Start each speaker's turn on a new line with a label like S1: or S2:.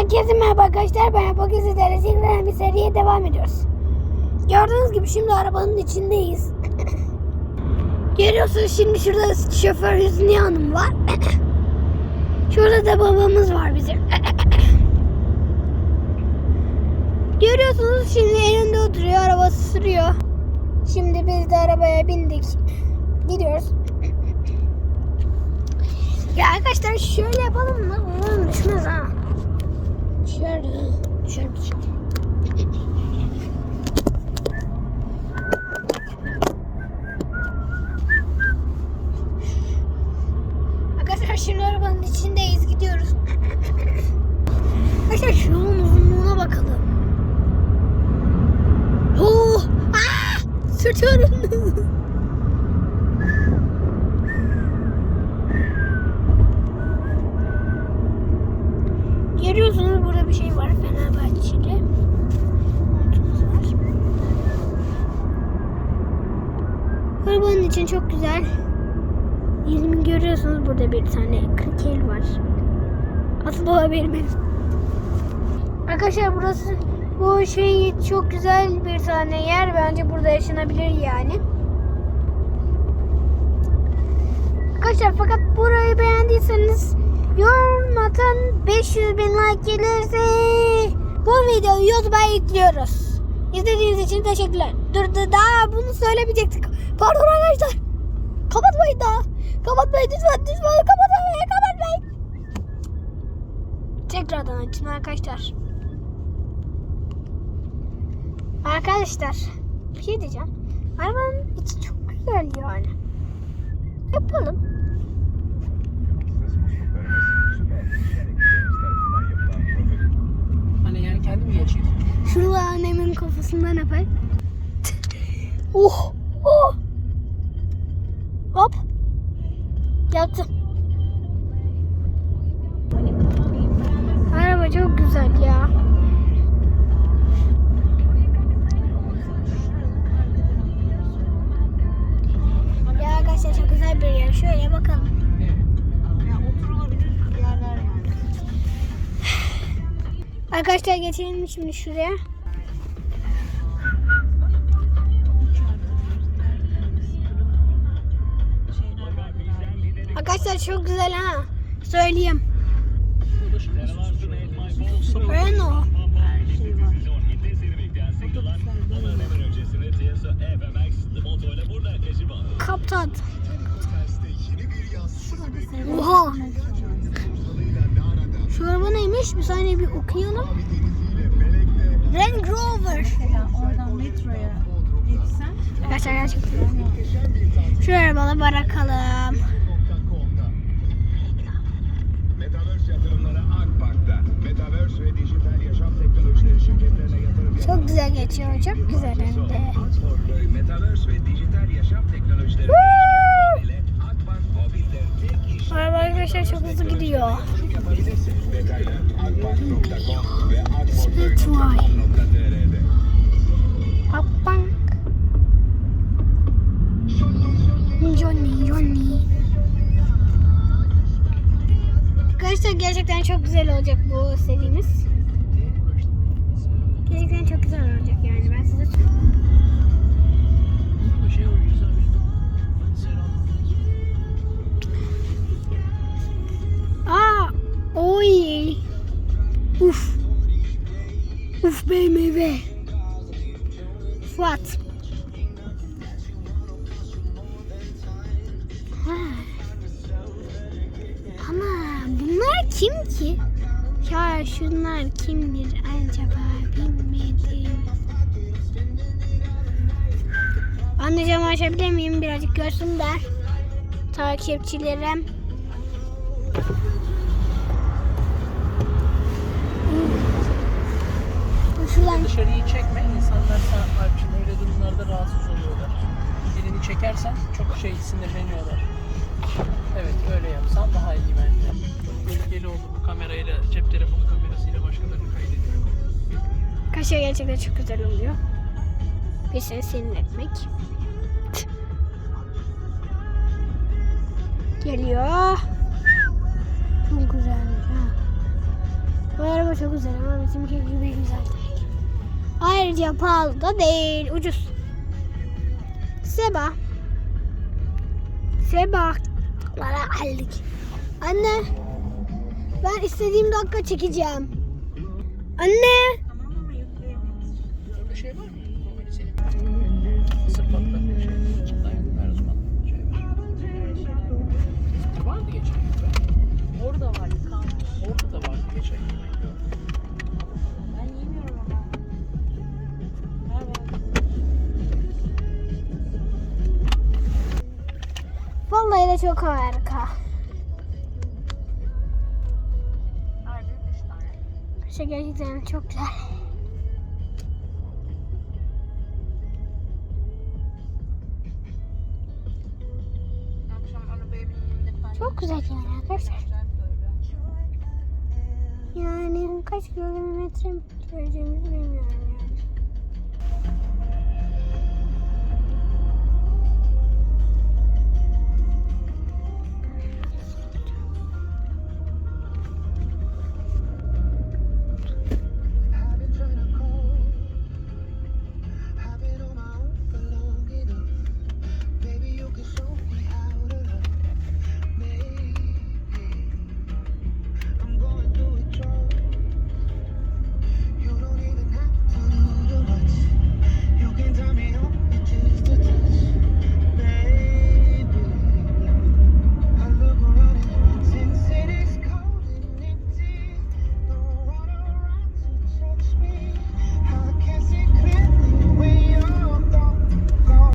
S1: Herkese merhaba arkadaşlar. Ben bugün sizlerle tekrardan bir seriye devam ediyoruz. Gördüğünüz gibi şimdi arabanın içindeyiz. Görüyorsunuz şimdi şurada şoför Hüsniye Hanım var. şurada da babamız var bizim. Görüyorsunuz şimdi elinde oturuyor, arabası sürüyor. Şimdi biz de arabaya bindik. Gidiyoruz. Ya arkadaşlar şöyle yapalım mı? Umarım düşmez ha. Şöyle bir şey. Arkadaşlar şimdi arabanın içindeyiz gidiyoruz. Arkadaşlar şu yolun uzunluğuna bakalım. Oh! Ah! Sürtüyorum. Görüyorsunuz burada bir şey var Fenerbahçeli. Montumuz var. Arabanın için çok güzel. Elimi görüyorsunuz burada bir tane krikel var. Asıl benim. Arkadaşlar burası bu şey çok güzel bir tane yer. Bence burada yaşanabilir yani. Arkadaşlar fakat burayı beğendiyseniz yorum atın 500 bin like gelirse bu videoyu YouTube'a yüklüyoruz. İzlediğiniz için teşekkürler. Dur daha bunu söylemeyecektik. Pardon arkadaşlar. Kapatmayın daha. Kapatmayın lütfen lütfen kapatmayın kapatmayın. Tekrardan açın arkadaşlar. Arkadaşlar bir şey diyeceğim. Arabanın içi çok güzel yani. Yapalım.
S2: Hani yani kendi mi geçiyor?
S1: Şurada annemin kafasından oh! Oh! Hop! Yaptım. Araba çok güzel ya. Ya arkadaşlar çok güzel bir yer. Şöyle bakalım. Arkadaşlar geçelim şimdi şuraya. Çok güzel ha. Söyleyeyim. Renault. Kaptan. Oha. Şu araba neymiş? Bir saniye bir okuyalım. Range Rover.
S3: Gitsen
S1: Gerçekten. Şu arabalı bırakalım. Geçiyor. Çok güzel hem de. Araba arkadaşlar çok hızlı gidiyor. Speedway. Akbank. Johnny, Johnny. Arkadaşlar gerçekten çok güzel olacak bu serimiz. Gerçekten çok güzel olacak yani ben size
S2: şey.
S1: Aa, oy. Uf. Uf BMW. Fuat. Ha. Ama bunlar kim ki? Ya şunlar kimdir acaba bilmedim. Anneciğim açabilir miyim birazcık görsünler. Takipçilerim. Şuradan
S2: Dışarıyı çekme. İnsanlar sana Alpçin öyle durumlarda rahatsız oluyorlar. Elini çekersen çok şey sinirleniyorlar. Evet öyle yapsan daha iyi bence. Çok tehlikeli oldu bu kamerayla, cep
S1: Kaşığı gerçekten çok güzel oluyor. Bir seni senin etmek. Geliyor. Çok güzelmiş ha. Bu araba çok güzel ama bizimki gibi güzel değil. Ayrıca pahalı da değil, ucuz. Seba. Seba. Bana aldık. Anne. Ben istediğim dakika çekeceğim. Anne.
S2: Orada şey var mı? Normali senin. Sırtlatla şey. Dayan her zaman şey var. Vardı geçen gün.
S3: Orada var kalmış.
S2: Orada da vardı geçen gün. ben
S3: yemiyorum ama.
S1: Vallahi de çok harika. Şey gerçekten çok güzel. Güzel yani arkadaşlar. Yani kaç kilometre mi süreceğimizi bilmiyorum